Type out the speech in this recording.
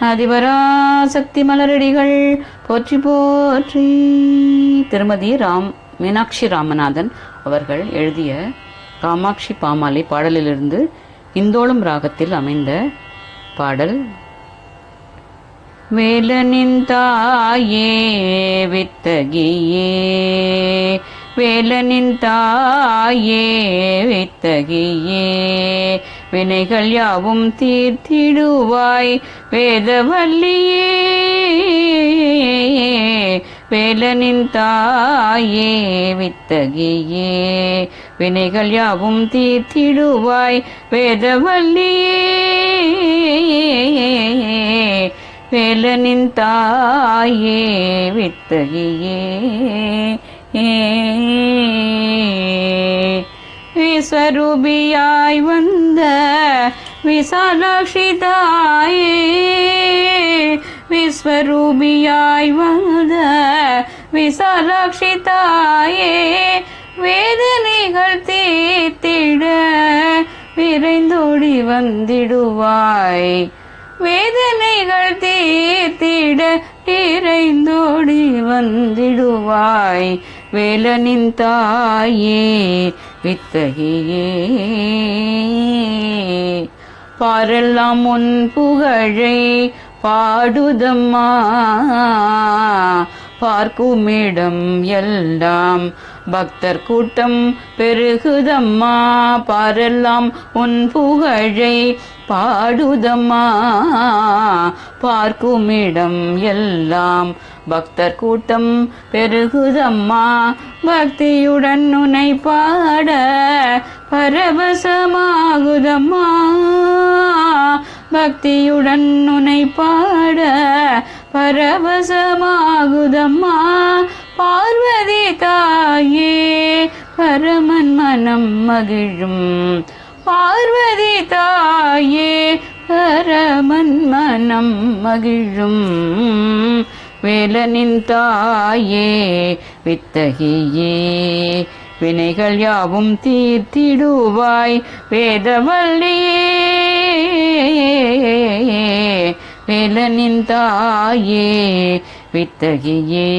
அதிபராசக்தி மலரடிகள் போற்றி போற்றி. திருமதி ராம் மீனாட்சி ராமநாதன் அவர்கள் எழுதிய காமாட்சி பாமாலை பாடலிலிருந்து இந்தோளம் ராகத்தில் அமைந்த பாடல் வேலனின் தாயே வித்தகியே. வேலனின் தாயே வித்தகியே. வினைகள் யாவும் தீர்த்திடுவாய். வேதவல்லியே வேலனின் தாயே வித்தகியே. வினைகள் யாவும் தீர்த்திடுவாய். வேதவல்லியே வேலனின் தாயே வித்தகியே. ஏ விஸ்வரூபியாய் வந்த விசாலாட்சி தாயே விஸ்வரூபியாய் வந்த விசாலாட்சி தாயே வேதனைகள் தீத்திட விரைந்தோடி வந்திடுவாய். வேதனைகள் தீர்த்திட இறைந்தோடி வந்திடுவாய் வேலனின் தாயே வித்தகியே. பாரெல்லாம் உன் புகழை பாடுதம்மா. பார்க்குமிடம் எல்லாம். பக்தர் கூட்டம் பெருகுதம்மா பாரெல்லாம் உன் புகழை பாடுதம்மா. பார்க்குமிடம் எல்லாம். பக்தர் கூட்டம் பெருகுதம்மா பக்தியுடன் உனை பாட பரவசமாகுதம்மா. பக்தியுடன் உனை பாட பரவசமாகுதம்மா. பார்வதி தாயே பரமன் மனம் மகிழும். பார்வதி தாயே பரமன் மனம் மகிழும். வேலனின் தாயே வித்தகியே வினைகள் யாவும் தீர்த்திடுவாய். வேதவல்லியே வேலனின் தாயே வித்தகியே.